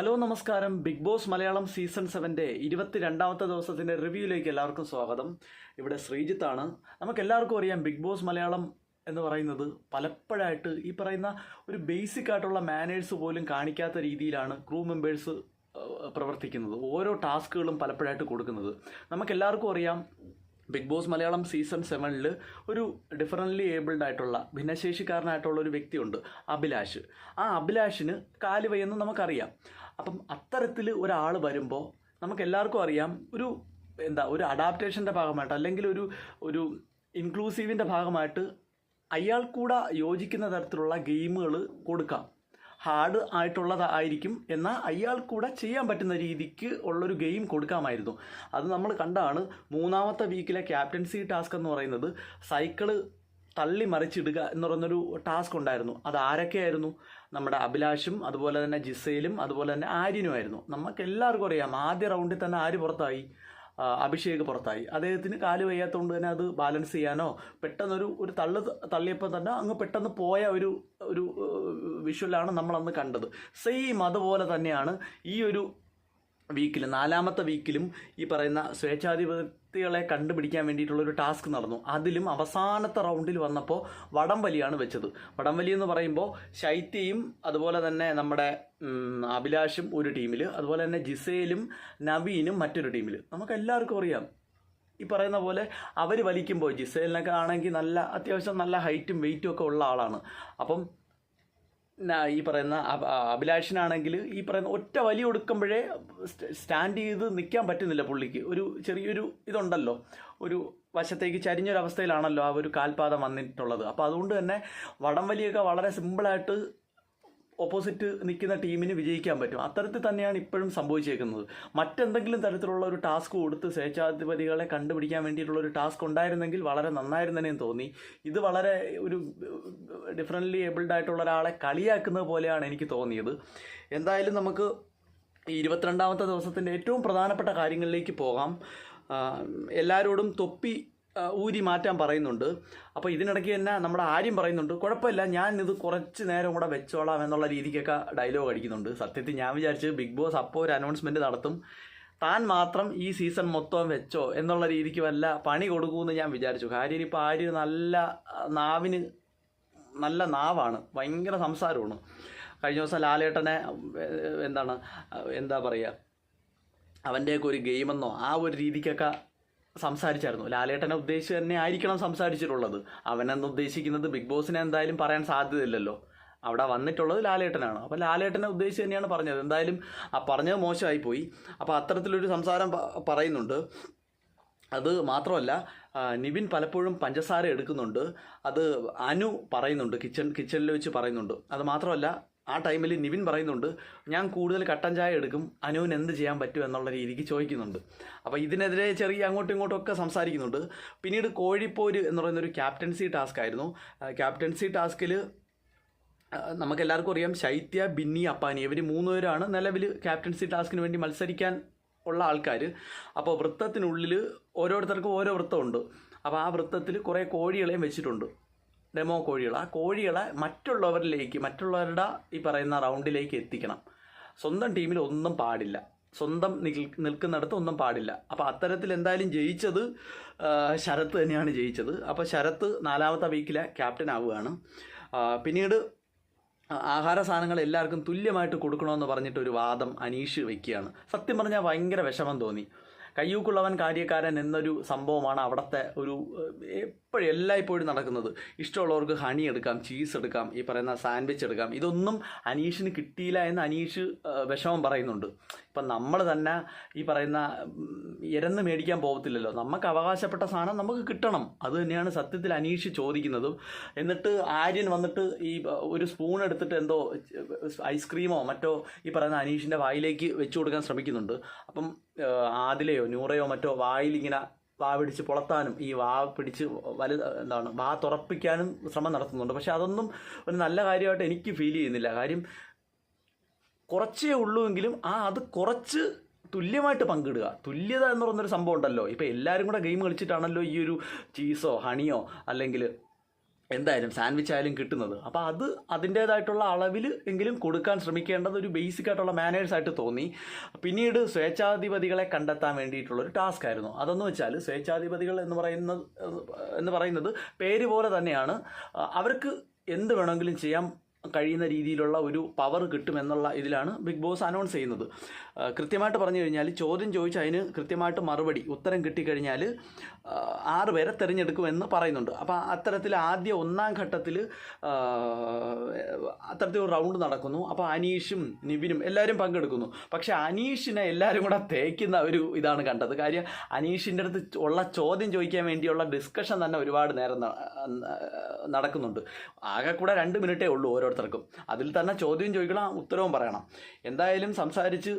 Hello നമസ്കാരം. Big boss Malayalam season സെവന്റെ ഇരുപത്തിരണ്ടാമത്തെ ദിവസത്തിന്റെ റിവ്യൂയിലേക്ക് എല്ലാവർക്കും സ്വാഗതം. ഇവിടെ ശ്രീജിത്താണ്. നമുക്ക് എല്ലാവർക്കും അറിയാം ബിഗ് ബോസ് മലയാളം എന്ന് പറയുന്നത് പലപ്പോഴായിട്ട് ഈ പറയുന്ന ഒരു ബേസിക് ആയിട്ടുള്ള മാനേഴ്സ് പോലും കാണിക്കാത്ത രീതിയിലാണ് ക്രൂ മെമ്പേഴ്സ് പ്രവർത്തിക്കുന്നത്. ഓരോ ടാസ്കുകളും പലപ്പോഴായിട്ട് കൊടുക്കുന്നത്. നമുക്കെല്ലാവർക്കും അറിയാം ബിഗ് ബോസ് മലയാളം സീസൺ സെവനിൽ ഒരു ഡിഫറന്റ്ലി ഏബിൾഡ് ആയിട്ടുള്ള ഭിന്നശേഷിക്കാരനായിട്ടുള്ള ഒരു വ്യക്തിയുണ്ട് അഭിലാഷ്. ആ അഭിലാഷിന് കാലുവയെന്ന് നമുക്കറിയാം. അപ്പം അത്തരത്തിൽ ഒരാൾ വരുമ്പോൾ നമുക്ക് എല്ലാവർക്കും അറിയാം ഒരു എന്താ ഒരു അഡാപ്റ്റേഷന്റെ ഭാഗമായിട്ട് അല്ലെങ്കിൽ ഒരു ഒരു ഇൻക്ലൂസീവിന്റെ ഭാഗമായിട്ട് അയാൾ കൂടെ യോജിക്കുന്ന തരത്തിലുള്ള ഗെയിമുകൾ കൊടുക്കാം. ഹാർഡ് ആയിട്ടുള്ളതായിരിക്കും എന്നാൽ അയാൾ കൂടെ ചെയ്യാൻ പറ്റുന്ന രീതിക്ക് ഉള്ളൊരു ഗെയിം കൊടുക്കാമായിരുന്നു. അത് നമ്മൾ കണ്ടാണ് മൂന്നാമത്തെ വീക്കിലെ ക്യാപ്റ്റൻസി ടാസ്ക് എന്ന് പറയുന്നത് സൈക്കിൾ തള്ളി മറിച്ചിടുക എന്ന് പറയുന്നൊരു ടാസ്ക് ഉണ്ടായിരുന്നു. അത് ആരൊക്കെയായിരുന്നു? നമ്മുടെ അഭിലാഷും അതുപോലെ തന്നെ ജിസയിലും അതുപോലെ തന്നെ ആര്യനുമായിരുന്നു. നമുക്ക് എല്ലാവർക്കും അറിയാം ആദ്യ റൗണ്ടിൽ തന്നെ ആര് പുറത്തായി? അഭിഷേക് പുറത്തായി. അദ്ദേഹത്തിന് കാൽ വയ്യാത്തതുകൊണ്ട് തന്നെ അത് ബാലൻസ് ചെയ്യാനോ പെട്ടെന്നൊരു ഒരു തള്ളു തള്ളിയപ്പോൾ തന്നെ അങ്ങ് പെട്ടെന്ന് പോയ ഒരു ഒരു വിഷ്വലാണ് നമ്മളന്ന് കണ്ടത്. സെയിം അതുപോലെ തന്നെയാണ് ഈ ഒരു വീക്കിൽ നാലാമത്തെ വീക്കിലും ഈ പറയുന്ന സ്വേച്ഛാധിപത്യങ്ങളെ കണ്ടുപിടിക്കാൻ വേണ്ടിയിട്ടുള്ള ഒരു ടാസ്ക് നടന്നു. അതിലും അവസാനത്തെ റൗണ്ടിൽ വന്നപ്പോൾ വടംവലിയാണ് വെച്ചത്. വടംവലി എന്ന് പറയുമ്പോൾ ശൈത്യയും അതുപോലെ തന്നെ നമ്മുടെ അഭിലാഷും ഒരു ടീമിൽ അതുപോലെ തന്നെ ജിസേലും നവീനും മറ്റൊരു ടീമിൽ നമുക്ക് എല്ലാവർക്കും അറിയാം. ഈ പറയുന്ന പോലെ അവർ വലിക്കുമ്പോൾ ജിസേലിനൊക്കെ ആണെങ്കിൽ നല്ല അത്യാവശ്യം നല്ല ഹൈറ്റും വെയിറ്റും ഒക്കെ ഉള്ള ആളാണ്. അപ്പം ഈ പറയുന്ന അഭിലാഷിനാണെങ്കിൽ ഈ പറയുന്ന ഒറ്റ വലി കൊടുക്കുമ്പോഴേ സ്റ്റ- സ്റ്റാൻഡ് ചെയ്ത് നിൽക്കാൻ പറ്റുന്നില്ല പുള്ളിക്ക്. ഒരു ചെറിയൊരു ഇതുണ്ടല്ലോ. ഒരു വശത്തേക്ക് ചരിഞ്ഞൊരവസ്ഥയിലാണല്ലോ ആ ഒരു കാൽപാദം വന്നിട്ടുള്ളത്. അപ്പോൾ അതുകൊണ്ട് തന്നെ വടം വലിയൊക്കെ വളരെ സിമ്പിളായിട്ട് ഓപ്പോസിറ്റ് നിൽക്കുന്ന ടീമിന് വിജയിക്കാൻ പറ്റും. അത്തരത്തിൽ തന്നെയാണ് ഇപ്പോഴും സംഭവിച്ചേക്കുന്നത്. മറ്റെന്തെങ്കിലും തരത്തിലുള്ള ഒരു ടാസ്ക് കൊടുത്ത് സ്വേച്ഛാധിപതികളെ കണ്ടുപിടിക്കാൻ വേണ്ടിയിട്ടുള്ള ഒരു ടാസ്ക് ഉണ്ടായിരുന്നെങ്കിൽ വളരെ നന്നായിരുന്നെന്ന് തോന്നി. ഇത് വളരെ ഒരു ഡിഫറന്റ്ലി ഏബിൾഡ് ആയിട്ടുള്ള ഒരാളെ കളിയാക്കുന്നത് പോലെയാണ് എനിക്ക് തോന്നിയത്. എന്തായാലും നമുക്ക് ഈ ഇരുപത്തിരണ്ടാമത്തെ ദിവസത്തിന്റെ ഏറ്റവും പ്രധാനപ്പെട്ട കാര്യങ്ങളിലേക്ക് പോകാം. എല്ലാവരോടും തൊപ്പി ഊരി മാറ്റാൻ പറയുന്നുണ്ട്. അപ്പോൾ ഇതിനിടയ്ക്ക് തന്നെ നമ്മുടെ ആര്യം പറയുന്നുണ്ട് കുഴപ്പമില്ല ഞാൻ ഇത് കുറച്ച് നേരം കൂടെ വെച്ചോളാം എന്നുള്ള രീതിക്കൊക്കെ ഡയലോഗ് അടിക്കുന്നുണ്ട്. സത്യത്തിൽ ഞാൻ വിചാരിച്ച് ബിഗ് ബോസ് അപ്പോൾ ഒരു അനൗൺസ്മെന്റ് നടത്തും. താൻ മാത്രം ഈ സീസൺ മൊത്തം വെച്ചോ എന്നുള്ള രീതിക്ക് വല്ല പണി കൊടുക്കുമെന്ന് ഞാൻ വിചാരിച്ചു. കാര്യം ഇപ്പോൾ ആര്യ നല്ല നാവിന് നല്ല നാവാണ്. ഭയങ്കര സംസാരമാണ്. കഴിഞ്ഞ ദിവസം ലാലേട്ടനെ എന്താണ് എന്താ പറയുക അവന്റെയൊക്കെ ഒരു ഗെയിമെന്നോ ആ ഒരു രീതിക്കൊക്കെ സംസാരിച്ചായിരുന്നു. ലാലേട്ടനെ ഉദ്ദേശിച്ച് തന്നെ ആയിരിക്കണം സംസാരിച്ചിട്ടുള്ളത്. അവനെന്ന് ഉദ്ദേശിക്കുന്നത് ബിഗ് ബോസിനെ എന്തായാലും പറയാൻ സാധ്യതയില്ലല്ലോ. അവിടെ വന്നിട്ടുള്ളത് ലാലേട്ടനാണ്. അപ്പോൾ ലാലേട്ടനെ ഉദ്ദേശിച്ച് തന്നെയാണ് പറഞ്ഞത്. എന്തായാലും ആ പറഞ്ഞത് മോശമായി പോയി അപ്പോൾ അത്തരത്തിലൊരു സംസാരം പറയുന്നുണ്ട്. അത് മാത്രമല്ല നിവിൻ പലപ്പോഴും പഞ്ചസാര എടുക്കുന്നുണ്ട്. അത് അനു പറയുന്നുണ്ട് കിച്ചൺ കിച്ചണിൽ വെച്ച് പറയുന്നുണ്ട്. അത് മാത്രമല്ല ആ ടൈമിൽ നിവിൻ പറയുന്നുണ്ട് ഞാൻ കൂടുതൽ കട്ടൻ ചായ എടുക്കും അനുവിന് എന്ത് ചെയ്യാൻ പറ്റും എന്നുള്ള രീതിക്ക് ചോദിക്കുന്നുണ്ട്. അപ്പോൾ ഇതിനെതിരെ ചെറിയ അങ്ങോട്ടും ഇങ്ങോട്ടും ഒക്കെ സംസാരിക്കുന്നുണ്ട്. പിന്നീട് കോഴിപ്പോര് എന്ന് പറയുന്നൊരു ക്യാപ്റ്റൻസി ടാസ്ക് ആയിരുന്നു. ക്യാപ്റ്റൻസി ടാസ്കിൽ നമുക്കെല്ലാവർക്കും അറിയാം ശൈത്യ ബിന്നി അപ്പാനി ഇവർ മൂന്നുപേരാണ് നിലവിൽ ക്യാപ്റ്റൻസി ടാസ്കിന് വേണ്ടി മത്സരിക്കാൻ ഉള്ള ആൾക്കാർ അപ്പോൾ വൃത്തത്തിനുള്ളിൽ ഓരോരുത്തർക്കും ഓരോ വൃത്തമുണ്ട്. അപ്പോൾ ആ വൃത്തത്തിൽ കുറേ കോഴികളെയും വെച്ചിട്ടുണ്ട്. ഡെമോ കോഴികൾ. ആ കോഴികളെ മറ്റുള്ളവരിലേക്ക് മറ്റുള്ളവരുടെ ഈ പറയുന്ന റൗണ്ടിലേക്ക് എത്തിക്കണം. സ്വന്തം ടീമിൽ ഒന്നും പാടില്ല. സ്വന്തം നിൽ- നിൽക്കുന്നിടത്ത് ഒന്നും പാടില്ല. അപ്പോൾ അത്തരത്തിൽ എന്തായാലും ജയിച്ചത് ശരത് ശരത്ത് തന്നെയാണ് ജയിച്ചത്. അപ്പോൾ ശരത്ത് നാലാമത്തെ വീക്കിലെ ക്യാപ്റ്റൻ ആവുകയാണ്. പിന്നീട് ആഹാര സാധനങ്ങൾ എല്ലാവർക്കും തുല്യമായിട്ട് കൊടുക്കണമെന്ന് പറഞ്ഞിട്ട് ഒരു വാദം അനീഷ് വെക്കുകയാണ്. സത്യം പറഞ്ഞാൽ ഭയങ്കര വിഷമം തോന്നി. കയ്യൂക്കുള്ളവൻ കാര്യക്കാരൻ എന്നൊരു സംഭവമാണ് അവിടുത്തെ ഒരു എപ്പോഴും എല്ലായ്പ്പോഴും നടക്കുന്നത്. ഇഷ്ടമുള്ളവർക്ക് ഹണി എടുക്കാം ചീസ് എടുക്കാം ഈ പറയുന്ന സാൻഡ്വിച്ച് എടുക്കാം. ഇതൊന്നും അനീഷിന് കിട്ടിയില്ല എന്ന് അനീഷ് വിഷമം പറയുന്നുണ്ട്. ഇപ്പം നമ്മൾ തന്നെ ഈ പറയുന്ന ഇരന്ന് മേടിക്കാൻ പോകത്തില്ലല്ലോ നമുക്ക് അവകാശപ്പെട്ട സാധനം നമുക്ക് കിട്ടണം. അത് തന്നെയാണ് സത്യത്തിൽ അനീഷ് ചോദിക്കുന്നതും. എന്നിട്ട് ആര്യൻ വന്നിട്ട് ഈ ഒരു സ്പൂൺ എടുത്തിട്ട് എന്തോ ഐസ്ക്രീമോ മറ്റോ ഈ പറയുന്ന അനീഷിന്റെ വായിലേക്ക് വെച്ചു കൊടുക്കാൻ ശ്രമിക്കുന്നുണ്ട്. അപ്പം ആദിലയോ നൂറയോ മറ്റോ വായിലിങ്ങനെ വാ പിടിച്ച് പുളത്താനും ഈ വാ പിടിച്ച് വലു എന്താണ് വാ തുറപ്പിക്കാനും ശ്രമം നടത്തുന്നുണ്ട്. പക്ഷെ അതൊന്നും ഒരു നല്ല കാര്യമായിട്ട് എനിക്ക് ഫീൽ ചെയ്യുന്നില്ല. കാര്യം കുറച്ചേ ഉള്ളൂ എങ്കിലും ആ അത് കുറച്ച് തുല്യമായിട്ട് പങ്കിടുക. തുല്യത എന്ന് പറയുന്നൊരു സംഭവം ഉണ്ടല്ലോ. ഇപ്പോൾ എല്ലാവരും കൂടെ ഗെയിം കളിച്ചിട്ടാണല്ലോ ഈ ഒരു ചീസോ ഹണിയോ അല്ലെങ്കിൽ എന്തായാലും സാൻഡ്വിച്ച് ആയാലും കിട്ടുന്നത്. അപ്പോൾ അത് അതിന്റേതായിട്ടുള്ള അളവിൽ എങ്കിലും കൊടുക്കാൻ ശ്രമിക്കേണ്ടത് ഒരു ബേസിക് ആയിട്ടുള്ള മാനേഴ്സ് ആയിട്ട് തോന്നി. പിന്നീട് സ്വേച്ഛാധിപതികളെ കണ്ടെത്താൻ വേണ്ടിയിട്ടുള്ള ഒരു ടാസ്ക് ആയിരുന്നു. അതെന്ന് വെച്ചാൽ സ്വേച്ഛാധിപതികൾ എന്ന് പറയുന്നത് എന്ന് പറയുന്നത് പേര് പോലെ തന്നെയാണ്. അവർക്ക് എന്ത് വേണമെങ്കിലും ചെയ്യാൻ കഴിയുന്ന രീതിയിലുള്ള ഒരു പവർ കിട്ടുമെന്നുള്ള ഇതിലാണ് ബിഗ് ബോസ് അനൗൺസ് ചെയ്യുന്നത്. കൃത്യമായിട്ട് പറഞ്ഞു കഴിഞ്ഞാൽ ചോദ്യം ചോദിച്ച് അതിന് കൃത്യമായിട്ട് മറുപടി ഉത്തരം കിട്ടിക്കഴിഞ്ഞാൽ ആറ് പേരെ തിരഞ്ഞെടുക്കുമെന്ന് പറയുന്നുണ്ട്. അപ്പോൾ അത്തരത്തിൽ ആദ്യ ഒന്നാം ഘട്ടത്തിൽ അത്തരത്തിൽ ഒരു റൗണ്ട് നടക്കുന്നു. അപ്പോൾ അനീഷും നിവിനും എല്ലാവരും പങ്കെടുക്കുന്നു. പക്ഷേ അനീഷിനെ എല്ലാവരും കൂടെ തേക്കുന്ന ഒരു ഇതാണ് കണ്ടത്. കാര്യം അനീഷിന്റെ അടുത്ത് ഉള്ള ചോദ്യം ചോദിക്കാൻ വേണ്ടിയുള്ള ഡിസ്കഷൻ തന്നെ ഒരുപാട് നേരം നടക്കുന്നുണ്ട്. ആകെ കൂടെ രണ്ട് മിനിറ്റേ ഉള്ളൂ ഓരോരുത്തർക്കും. അതിൽ തന്നെ ചോദ്യം ചോദിക്കണം ഉത്തരവും പറയണം. എന്തായാലും സംസാരിച്ച്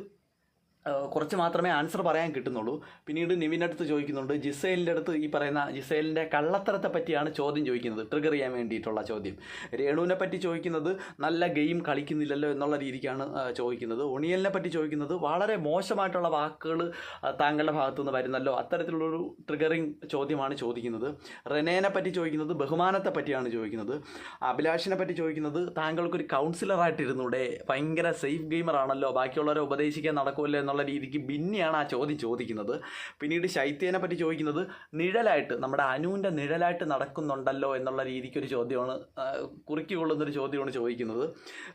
കുറച്ച് മാത്രമേ ആൻസർ പറയാൻ കിട്ടുന്നുള്ളൂ. പിന്നീട് നിവിന്റെ അടുത്ത് ചോദിക്കുന്നുണ്ട് ജിസൈലിന്റെ അടുത്ത് ഈ പറയുന്ന ജിസൈലിന്റെ കള്ളത്തരത്തെ പറ്റിയാണ് ചോദ്യം ചോദിക്കുന്നത് ട്രിഗർ ചെയ്യാൻ വേണ്ടിയിട്ടുള്ള ചോദ്യം. രേണുവിനെ പറ്റി ചോദിക്കുന്നത് നല്ല ഗെയിം കളിക്കുന്നില്ലല്ലോ എന്നുള്ള രീതിക്കാണ് ചോദിക്കുന്നത്. ഒണിയലിനെ പറ്റി ചോദിക്കുന്നത് വളരെ മോശമായിട്ടുള്ള വാക്കുകൾ താങ്കളുടെ ഭാഗത്തുനിന്ന് വരുന്നല്ലോ അത്തരത്തിലുള്ളൊരു ട്രിഗറിങ് ചോദ്യമാണ് ചോദിക്കുന്നത്. റെനേനെ പറ്റി ചോദിക്കുന്നത് ബഹുമാനത്തെ പറ്റിയാണ് ചോദിക്കുന്നത്. അഭിലാഷിനെ പറ്റി ചോദിക്കുന്നത് താങ്കൾക്കൊരു കൗൺസിലറായിട്ടിരുന്നൂടെ ഭയങ്കര സേഫ് ഗെയിമറാണല്ലോ ബാക്കിയുള്ളവരെ ഉപദേശിക്കാൻ നടക്കുമല്ലോ എന്നുള്ള രീതിക്ക് ബിന്നിയാണ് ആ ചോദ്യം ചോദിക്കുന്നത്. പിന്നീട് ശൈത്യനെ പറ്റി ചോദിക്കുന്നത് നിഴലായിട്ട് നമ്മുടെ അനുവിന്റെ നിഴലായിട്ട് നടക്കുന്നുണ്ടല്ലോ എന്നുള്ള രീതിക്ക് ഒരു ചോദ്യമാണ് കുറുക്കിക്കൊള്ളുന്നൊരു ചോദ്യമാണ് ചോദിക്കുന്നത്.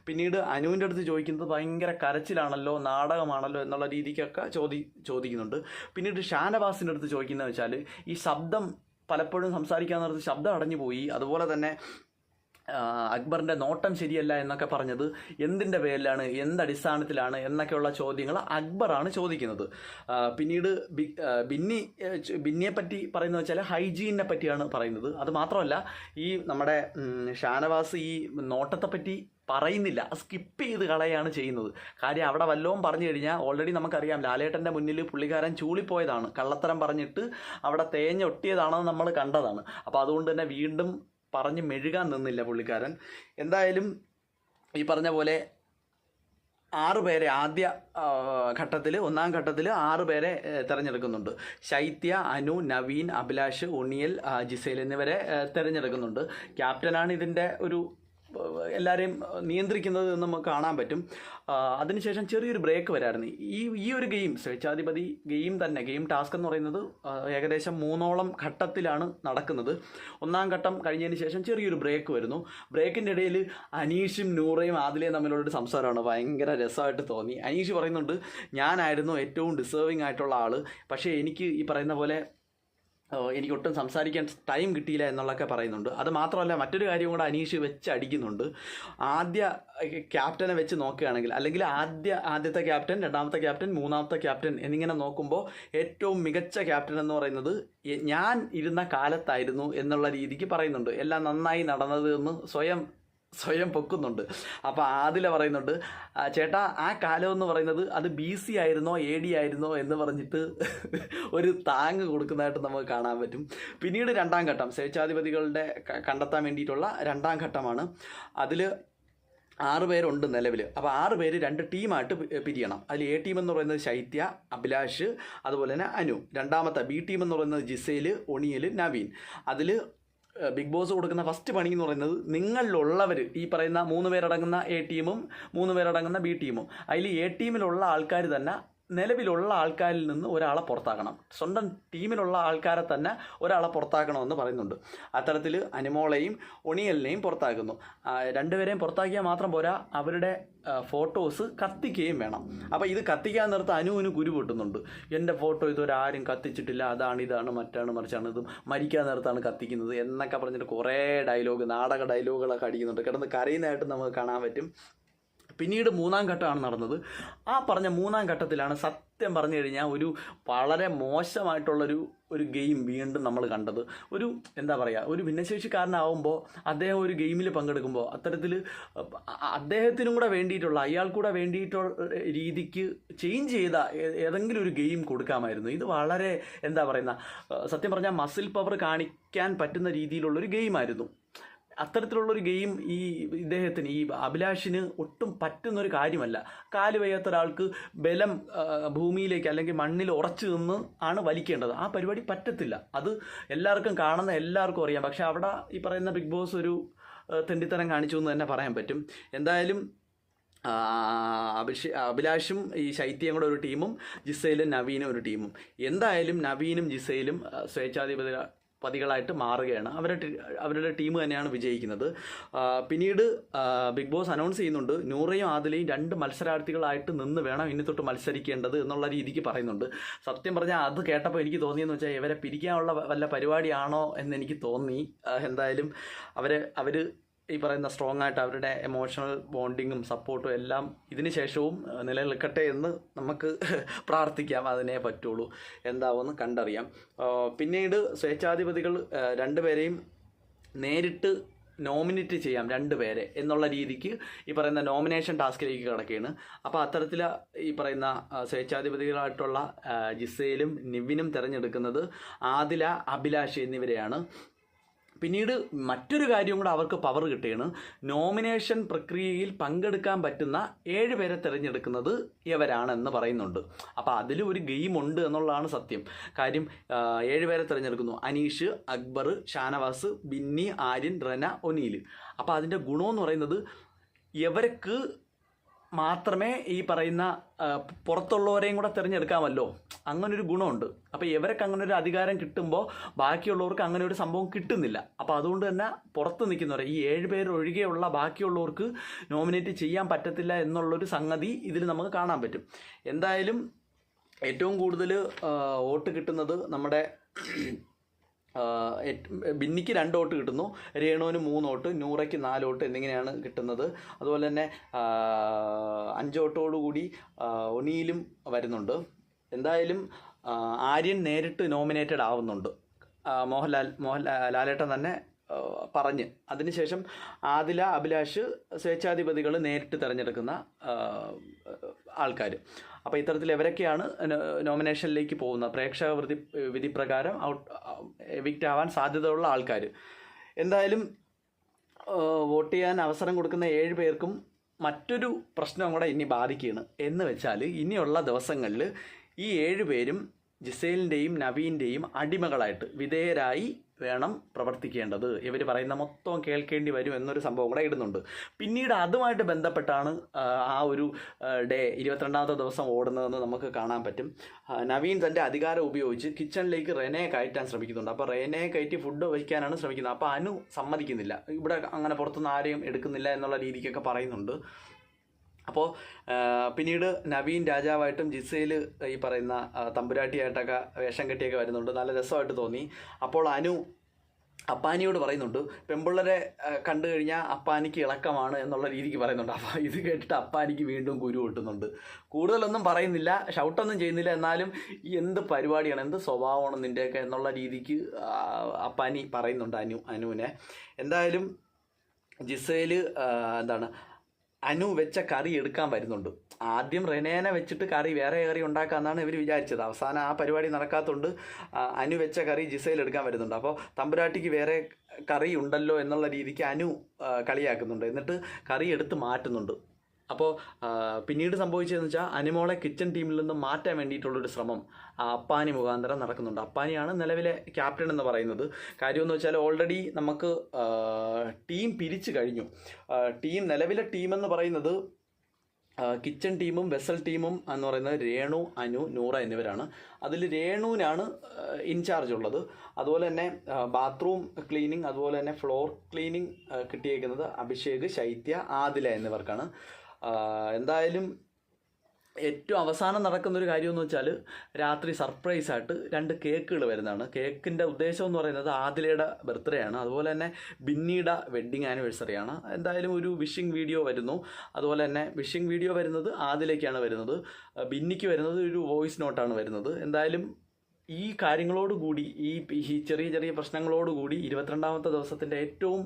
പിന്നീട് അനുവിന്റെ അടുത്ത് ചോദിക്കുന്നത് ഭയങ്കര കരച്ചിലാണല്ലോ നാടകമാണല്ലോ എന്നുള്ള രീതിക്കൊക്കെ ചോദി ചോദിക്കുന്നുണ്ട്. പിന്നീട് ഷാനവാസിന്റെ അടുത്ത് ചോദിക്കുന്നത് വെച്ചാൽ ഈ ശബ്ദം പലപ്പോഴും സംസാരിക്കാൻ നേരത്ത് ശബ്ദം അടഞ്ഞു പോയി അതുപോലെ തന്നെ അക്ബറിന്റെ നോട്ടം ശരിയല്ല എന്നൊക്കെ പറഞ്ഞത് എന്തിന്റെ പേരിലാണ് എന്തടിസ്ഥാനത്തിലാണ് എന്നൊക്കെയുള്ള ചോദ്യങ്ങൾ അക്ബറാണ് ചോദിക്കുന്നത്. പിന്നീട് ബിന്നി ബിന്നിയെ പറ്റി പറയുന്നത് വെച്ചാൽ ഹൈജീനെ പറ്റിയാണ് പറയുന്നത്. അത് മാത്രമല്ല ഈ നമ്മുടെ ഷാനവാസ് ഈ നോട്ടത്തെ പറ്റി പറയുന്നില്ല. സ്കിപ്പ് ചെയ്ത് കളയാണ് ചെയ്യുന്നത്. കാര്യം അവിടെ വല്ലതും പറഞ്ഞു കഴിഞ്ഞാൽ ഓൾറെഡി നമുക്കറിയാം ലാലേട്ടന്റെ മുന്നിൽ പുള്ളിക്കാരൻ ചൂളിപ്പോയതാണ്. കള്ളത്തരം പറഞ്ഞിട്ട് അവിടെ തേഞ്ഞൊട്ടിയതാണെന്ന് നമ്മൾ കണ്ടതാണ്. അപ്പോൾ അതുകൊണ്ട് തന്നെ വീണ്ടും പറഞ്ഞ് മെഴുകാൻ നിന്നില്ല പുള്ളിക്കാരൻ. എന്തായാലും ഈ പറഞ്ഞ പോലെ ആറ് പേരെ ആദ്യ ഘട്ടത്തിൽ ഒന്നാം ഘട്ടത്തിൽ ആറ് പേരെ തിരഞ്ഞെടുക്കുന്നുണ്ട്. ശൈത്യ അനു നവീൻ അഭിലാഷ് ഉണിയൽ ജിസേൽ എന്നിവരെ തിരഞ്ഞെടുക്കുന്നുണ്ട്. ക്യാപ്റ്റനാണ് ഇതിന്റെ ഒരു എല്ലാവരെയും നിയന്ത്രിക്കുന്നത് നമുക്ക് കാണാൻ പറ്റും. അതിനുശേഷം ചെറിയൊരു ബ്രേക്ക് വരായിരുന്നു. ഈ ഈ ഒരു ഗെയിം സ്വേച്ഛാധിപതി ഗെയിം തന്നെ ഗെയിം ടാസ്ക് എന്ന് പറയുന്നത് ഏകദേശം മൂന്നോളം ഘട്ടത്തിലാണ് നടക്കുന്നത്. ഒന്നാം ഘട്ടം കഴിഞ്ഞതിന് ശേഷം ചെറിയൊരു ബ്രേക്ക് വരുന്നു. ബ്രേക്കിന്റെ ഇടയിൽ അനീഷും നൂറയും ആദിലയും തമ്മിലുള്ളൊരു സംസാരമാണ്. ഭയങ്കര രസമായിട്ട് തോന്നി. അനീഷ് പറയുന്നുണ്ട് ഞാനായിരുന്നു ഏറ്റവും ഡിസേർവിംഗ് ആയിട്ടുള്ള ആൾ പക്ഷേ എനിക്ക് ഈ പറയുന്ന പോലെ എനിക്ക് ഒട്ടും സംസാരിക്കാൻ ടൈം കിട്ടിയില്ല എന്നുള്ളതൊക്കെ പറയുന്നുണ്ട്. അത് മാത്രമല്ല മറ്റൊരു കാര്യം കൂടെ അനീഷ് വെച്ച് അടിക്കുന്നുണ്ട്. ആദ്യ ക്യാപ്റ്റനെ വെച്ച് നോക്കുകയാണെങ്കിൽ അല്ലെങ്കിൽ ആദ്യ ആദ്യത്തെ ക്യാപ്റ്റൻ രണ്ടാമത്തെ ക്യാപ്റ്റൻ മൂന്നാമത്തെ ക്യാപ്റ്റൻ എന്നിങ്ങനെ നോക്കുമ്പോൾ ഏറ്റവും മികച്ച ക്യാപ്റ്റൻ എന്ന് പറയുന്നത് ഞാൻ ഇരുന്ന കാലത്തായിരുന്നു എന്നുള്ള രീതിക്ക് പറയുന്നുണ്ട്. എല്ലാം നന്നായി നടന്നത് എന്ന് സ്വയം സ്വയം പൊക്കുന്നുണ്ട്. അപ്പോൾ ആദില പറയുന്നുണ്ട് ചേട്ടാ ആ കാലം എന്ന് പറയുന്നത് അത് ബി സി ആയിരുന്നോ എ ഡി ആയിരുന്നോ എന്ന് പറഞ്ഞിട്ട് ഒരു താങ് കൊടുക്കുന്നതായിട്ട് നമുക്ക് കാണാൻ പറ്റും. പിന്നീട് രണ്ടാം ഘട്ടം സ്വേച്ഛാധിപതികളുടെ കണ്ടെത്താൻ വേണ്ടിയിട്ടുള്ള രണ്ടാം ഘട്ടമാണ്. അതിൽ ആറ് പേരുണ്ട് നിലവിൽ അപ്പോൾ ആറ് പേര് രണ്ട് ടീമായിട്ട് പിരിയണം. അതിൽ എ ടീം എന്ന് പറയുന്നത് ശൈത്യ അഭിലാഷ് അതുപോലെ തന്നെ അനു. രണ്ടാമത്തെ ബി ടീം എന്ന് പറയുന്നത് ജിസേൽ ഒണിയൽ നവീൻ. അതിൽ ബിഗ് ബോസ് കൊടുക്കുന്ന ഫസ്റ്റ് പണി എന്ന് പറയുന്നത് നിങ്ങളിലുള്ളവർ ഈ പറയുന്ന മൂന്ന് പേരടങ്ങുന്ന എ ടീമും മൂന്ന് പേരടങ്ങുന്ന ബി ടീമും അതിൽ എ ടീമിലുള്ള ആൾക്കാർ തന്നെ നിലവിലുള്ള ആൾക്കാരിൽ നിന്ന് ഒരാളെ പുറത്താക്കണം. സ്വന്തം ടീമിലുള്ള ആൾക്കാരെ തന്നെ ഒരാളെ പുറത്താക്കണമെന്ന് പറയുന്നുണ്ട്. അത്തരത്തിൽ അനിമോളെയും ഒണിയലിനെയും പുറത്താക്കുന്നു. രണ്ടുപേരെയും പുറത്താക്കിയാൽ മാത്രം പോരാ അവരുടെ ഫോട്ടോസ് കത്തിക്കുകയും വേണം. അപ്പോൾ ഇത് കത്തിക്കാൻ നേരത്ത് അനുവിന് കുരു പൊട്ടുന്നുണ്ട്. എന്റെ ഫോട്ടോ ഇതുവരെ ആരും കത്തിച്ചിട്ടില്ല. അതാണ് ഇതാണ്. മറ്റാണ് മറിച്ചാണ് ഇത്. മരിക്കാൻ നേരത്താണ് കത്തിക്കുന്നത്. എന്നൊക്കെ പറഞ്ഞിട്ട് കുറേ ഡയലോഗ് നാടക ഡയലോഗുകളൊക്കെ അടിക്കുന്നുണ്ട്. കിടന്ന് കരയുന്നതായിട്ട് നമുക്ക് കാണാൻ പറ്റും. പിന്നീട് മൂന്നാം ഘട്ടമാണ് നടന്നത്. ആ പറഞ്ഞ മൂന്നാം ഘട്ടത്തിലാണ് സത്യം പറഞ്ഞു കഴിഞ്ഞാൽ ഒരു വളരെ മോശമായിട്ടുള്ളൊരു ഒരു ഗെയിം വീണ്ടും നമ്മൾ കണ്ടത്. ഒരു എന്താ പറയുക ഒരു ഭിന്നശേഷിക്കാരനാവുമ്പോൾ അദ്ദേഹം ഒരു ഗെയിമിൽ പങ്കെടുക്കുമ്പോൾ അത്തരത്തിൽ അദ്ദേഹത്തിനും കൂടെ വേണ്ടിയിട്ടുള്ള അയാൾ കൂടെ വേണ്ടിയിട്ടുള്ള രീതിക്ക് ചേഞ്ച് ചെയ്ത ഏതെങ്കിലും ഒരു ഗെയിം കൊടുക്കാമായിരുന്നു. ഇത് വളരെ എന്താ പറയുന്ന സത്യം പറഞ്ഞാൽ മസിൽ പവർ കാണിക്കാൻ പറ്റുന്ന രീതിയിലുള്ളൊരു ഗെയിമായിരുന്നു അത്തരത്തിലുള്ളൊരു ഗെയിം ഈ ഇദ്ദേഹത്തിന് ഈ അഭിലാഷിന് ഒട്ടും പറ്റുന്ന ഒരു കാര്യമല്ല. കാൽ വയ്യാത്ത ഒരാൾക്ക് ബലം ഭൂമിയിലേക്ക് അല്ലെങ്കിൽ മണ്ണിൽ ഉറച്ചു നിന്ന് ആണ് വലിക്കേണ്ടത്. ആ പരിപാടി പറ്റത്തില്ല. അത് എല്ലാവർക്കും കാണുന്ന എല്ലാവർക്കും അറിയാം. പക്ഷെ അവിടെ ഈ പറയുന്ന ബിഗ് ബോസ് ഒരു തെണ്ടിത്തരം കാണിച്ചു എന്ന് തന്നെ പറയാൻ പറ്റും. എന്തായാലും അഭിഷേ അഭിലാഷും ഈ ശൈത്യം കൂടെ ഒരു ടീമും ജിസയിലും നവീനും ഒരു ടീമും. എന്തായാലും നവീനും ജിസയിലും സ്വേച്ഛാധിപതി പതികളായിട്ട് മാറുകയാണ്. അവരുടെ അവരുടെ ടീം തന്നെയാണ് വിജയിക്കുന്നത്. പിന്നീട് ബിഗ് ബോസ് അനൗൺസ് ചെയ്യുന്നുണ്ട്. നൂറയും ആദിലയും രണ്ട് മത്സരാർത്ഥികളായിട്ട് നിന്ന് വേണം ഇനി തൊട്ട് മത്സരിക്കേണ്ടത് എന്നുള്ള രീതിക്ക് പറയുന്നുണ്ട്. സത്യം പറഞ്ഞാൽ അത് കേട്ടപ്പോൾ എനിക്ക് തോന്നിയെന്ന് വെച്ചാൽ ഇവരെ പിരിക്കാനുള്ള വല്ല പരിപാടിയാണോ എന്ന് എനിക്ക് തോന്നി. എന്തായാലും അവരെ അവർ ഈ പറയുന്ന സ്ട്രോങ് ആയിട്ട് അവരുടെ എമോഷണൽ ബോണ്ടിങ്ങും സപ്പോർട്ടും എല്ലാം ഇതിന് ശേഷവും നിലനിൽക്കട്ടെ എന്ന് നമുക്ക് പ്രാർത്ഥിക്കാം. അതിനെ പറ്റുള്ളൂ. എന്താവുമെന്ന് കണ്ടറിയാം. പിന്നീട് സ്വേച്ഛാധിപതികൾ രണ്ടുപേരെയും നേരിട്ട് നോമിനേറ്റ് ചെയ്യാം. രണ്ടുപേരെ എന്നുള്ള രീതിക്ക് ഈ പറയുന്ന നോമിനേഷൻ ടാസ്കിലേക്ക് കിടക്കുകയാണ്. അപ്പോൾ അത്തരത്തിൽ ഈ പറയുന്ന സ്വേച്ഛാധിപതികളായിട്ടുള്ള ജിസയിലും നിവിനും തിരഞ്ഞെടുക്കുന്നത് ആദില അഭിലാഷ് എന്നിവരെയാണ്. പിന്നീട് മറ്റൊരു കാര്യം കൂടെ അവർക്ക് പവർ കിട്ടുകയാണ് നോമിനേഷൻ പ്രക്രിയയിൽ പങ്കെടുക്കാൻ പറ്റുന്ന ഏഴ് പേരെ തിരഞ്ഞെടുക്കുന്നത് ഇവരാണെന്ന് പറയുന്നുണ്ട്. അപ്പോൾ അതിൽ ഒരു ഗെയിം ഉണ്ട് എന്നുള്ളതാണ് സത്യം. കാര്യം ഏഴ് പേരെ തിരഞ്ഞെടുക്കുന്നു. അനീഷ് അക്ബർ ഷാനവാസ് ബിന്നി ആര്യൻ റന ഒനീൽ അപ്പോൾ അതിന്റെ ഗുണമെന്ന് പറയുന്നത് ഇവർക്ക് മാത്രമേ ഈ പറയുന്ന പുറത്തുള്ളവരെയും കൂടെ തിരഞ്ഞെടുക്കാമല്ലോ. അങ്ങനൊരു ഗുണമുണ്ട്. അപ്പോൾ ഇവർക്ക് അങ്ങനെ ഒരു അധികാരം കിട്ടുമ്പോൾ ബാക്കിയുള്ളവർക്ക് അങ്ങനെ ഒരു സംഭവം കിട്ടുന്നില്ല. അപ്പോൾ അതുകൊണ്ട് തന്നെ പുറത്ത് നിൽക്കുന്നവരെ ഈ ഏഴ് പേരൊഴികെയുള്ള ബാക്കിയുള്ളവർക്ക് നോമിനേറ്റ് ചെയ്യാൻ പറ്റത്തില്ല എന്നുള്ളൊരു സംഗതി ഇതിൽ നമുക്ക് കാണാൻ പറ്റും. എന്തായാലും ഏറ്റവും കൂടുതൽ വോട്ട് കിട്ടുന്നത് നമ്മുടെ ബിന്നിക്ക് രണ്ട് വോട്ട് കിട്ടുന്നു രേണുവിന് മൂന്ന് വോട്ട് നൂറയ്ക്ക് നാല് വോട്ട് എന്നിങ്ങനെയാണ് കിട്ടുന്നത്. അതുപോലെ തന്നെ അഞ്ച് വോട്ടോടുകൂടി കൂടി ഒനിയിലും വരുന്നുണ്ട്. എന്തായാലും ആര്യൻ നേരിട്ട് നോമിനേറ്റഡ് ആവുന്നുണ്ട്. മോഹൻലാൽ മോഹൻലാൽ ലാലേട്ടൻ തന്നെ പറഞ്ഞ്. അതിനുശേഷം ആദില അഭിലാഷ് സ്വേച്ഛാധിപതികൾ നേരിട്ട് തിരഞ്ഞെടുക്കുന്ന ആൾക്കാർ അപ്പോൾ ഇത്തരത്തിൽ ഇവരൊക്കെയാണ് നോമിനേഷനിലേക്ക് പോകുന്നത്? പ്രേക്ഷക വൃതി വിധി പ്രകാരം ഔട്ട് എവിക്റ്റ് ആവാൻ സാധ്യതയുള്ള ആൾക്കാർ എന്തായാലും വോട്ട് ചെയ്യാൻ അവസരം കൊടുക്കുന്ന ഏഴ് പേർക്കും മറ്റൊരു പ്രശ്നം കൂടെ ഇനി ബാധിക്കുകയാണ്. എന്ന് വെച്ചാൽ ഇനിയുള്ള ദിവസങ്ങളിൽ ഈ ഏഴ് പേരും ജിസേലിന്റെയും നവീന്റെയും അടിമകളായിട്ട് വിധേയരായി വേണം പ്രവർത്തിക്കേണ്ടത്. ഇവർ പറയുന്ന മൊത്തം കേൾക്കേണ്ടി വരും എന്നൊരു സംഭവം കൂടെ ഇടുന്നുണ്ട്. പിന്നീട് അതുമായിട്ട് ബന്ധപ്പെട്ടാണ് ആ, ഒരു ഡേ ഇരുപത്തിരണ്ടാമത്തെ ദിവസം ഓടുന്നതെന്ന് നമുക്ക് കാണാൻ പറ്റും. നവീൻ തന്റെ അധികാരം ഉപയോഗിച്ച് കിച്ചണിലേക്ക് റെനയെ കയറ്റാൻ ശ്രമിക്കുന്നുണ്ട്. അപ്പോൾ റെനയെ കയറ്റി ഫുഡ് വയ്ക്കാനാണ് ശ്രമിക്കുന്നത്. അപ്പോൾ അനു സമ്മതിക്കുന്നില്ല. ഇവിടെ അങ്ങനെ പുറത്തുനിന്ന് ആരെയും എടുക്കുന്നില്ല എന്നുള്ള രീതിക്കൊക്കെ പറയുന്നുണ്ട്. അപ്പോൾ പിന്നീട് നവീൻ രാജാവായിട്ടും ജിസയിൽ ഈ പറയുന്ന തമ്പുരാട്ടിയായിട്ടൊക്കെ വേഷം കെട്ടിയൊക്കെ വരുന്നുണ്ട്. നല്ല രസമായിട്ട് തോന്നി. അപ്പോൾ അനു അപ്പാനിയോട് പറയുന്നുണ്ട് പെമ്പിള്ളരെ കണ്ടു കഴിഞ്ഞാൽ അപ്പാനിക്ക് ഇളക്കമാണ് എന്നുള്ള രീതിക്ക് പറയുന്നുണ്ട്. അപ്പോൾ ഇത് കേട്ടിട്ട് അപ്പാനിക്ക് വീണ്ടും കുരു കൊട്ടുന്നുണ്ട് കൂടുതലൊന്നും പറയുന്നില്ല ഷൗട്ടൊന്നും ചെയ്യുന്നില്ല. എന്നാലും എന്ത് പരിപാടിയാണ് എന്ത് സ്വഭാവമാണ് നിന്റെയൊക്കെ എന്നുള്ള രീതിക്ക് അപ്പാനി പറയുന്നുണ്ട് അനു അനുവിനെ. എന്തായാലും ജിസയിൽ എന്താണ് അനു വെച്ച കറി എടുക്കാൻ വരുന്നുണ്ട്. ആദ്യം റെനേനെ വെച്ചിട്ട് കറി വേറെ കറി ഉണ്ടാക്കാമെന്നാണ് ഇവർ വിചാരിച്ചത്. അവസാനം ആ പരിപാടി നടക്കാത്തതുകൊണ്ട് അനു വെച്ച കറി ജിസയിൽ എടുക്കാൻ വരുന്നുണ്ട്. അപ്പോൾ തമ്പുരാട്ടിക്ക് വേറെ കറി ഉണ്ടല്ലോ എന്നുള്ള രീതിക്ക് അനു കളിയാക്കുന്നുണ്ട്. എന്നിട്ട് കറി എടുത്ത് മാറ്റുന്നുണ്ട്. അപ്പോൾ പിന്നീട് സംഭവിച്ചതെന്ന് വെച്ചാൽ അനിമോളെ കിച്ചൺ ടീമിൽ നിന്ന് മാറ്റാൻ വേണ്ടിയിട്ടുള്ളൊരു ശ്രമം അപ്പാനി മുഖാന്തരം നടക്കുന്നുണ്ട്. അപ്പാനിയാണ് നിലവിലെ ക്യാപ്റ്റൻ എന്ന് പറയുന്നത്. കാര്യമെന്ന് വെച്ചാൽ ഓൾറെഡി നമുക്ക് ടീം പിരിച്ചു കഴിഞ്ഞു. ടീം നിലവിലെ ടീം എന്ന് പറയുന്നത് കിച്ചൺ ടീമും വെസൽ ടീമും എന്ന് പറയുന്നത് രേണു അനു നൂറ എന്നിവരാണ്. അതിൽ രേണുവിനാണ് ഇൻചാർജ് ഉള്ളത്. അതുപോലെ തന്നെ ബാത്റൂം ക്ലീനിങ് അതുപോലെ തന്നെ ഫ്ലോർ ക്ലീനിങ് കിട്ടിയേക്കുന്നത് അഭിഷേക് ശൈത്യ ആദില എന്നിവർക്കാണ്. എന്തായാലും ഏറ്റവും അവസാനം നടക്കുന്ന ഒരു കാര്യം എന്ന് വെച്ചാൽ രാത്രി സർപ്രൈസ് ആയിട്ട് രണ്ട് കേക്കുകൾ വരുന്നതാണ്. കേക്കിന്റെ ഉദ്ദേശം എന്ന് പറയുന്നത് ആദിലയുടെ ബർത്ത്ഡേ ആണ്. അതുപോലെ തന്നെ ബിന്നിയുടെ വെഡ്ഡിങ് ആനിവേഴ്സറി ആണ്. എന്തായാലും ഒരു വിഷിംഗ് വീഡിയോ വരുന്നു. അതുപോലെ തന്നെ വിഷിംഗ് വീഡിയോ വരുന്നത് ആദിലേക്കാണ് വരുന്നത്. ബിന്നിക്ക് വരുന്നത് ഒരു വോയിസ് നോട്ടാണ് വരുന്നത്. എന്തായാലും ഈ കാര്യങ്ങളോടുകൂടി ഈ ചെറിയ ചെറിയ പ്രശ്നങ്ങളോടുകൂടി ഇരുപത്തിരണ്ടാമത്തെ ദിവസത്തിന്റെ ഏറ്റവും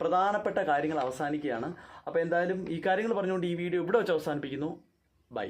പ്രധാനപ്പെട്ട കാര്യങ്ങൾ അവസാനിക്കുകയാണ്. അപ്പോൾ എന്തായാലും ഈ കാര്യങ്ങൾ പറഞ്ഞുകൊണ്ട് ഈ വീഡിയോ ഇവിടെ വെച്ച് അവസാനിപ്പിക്കുന്നു. ബൈ.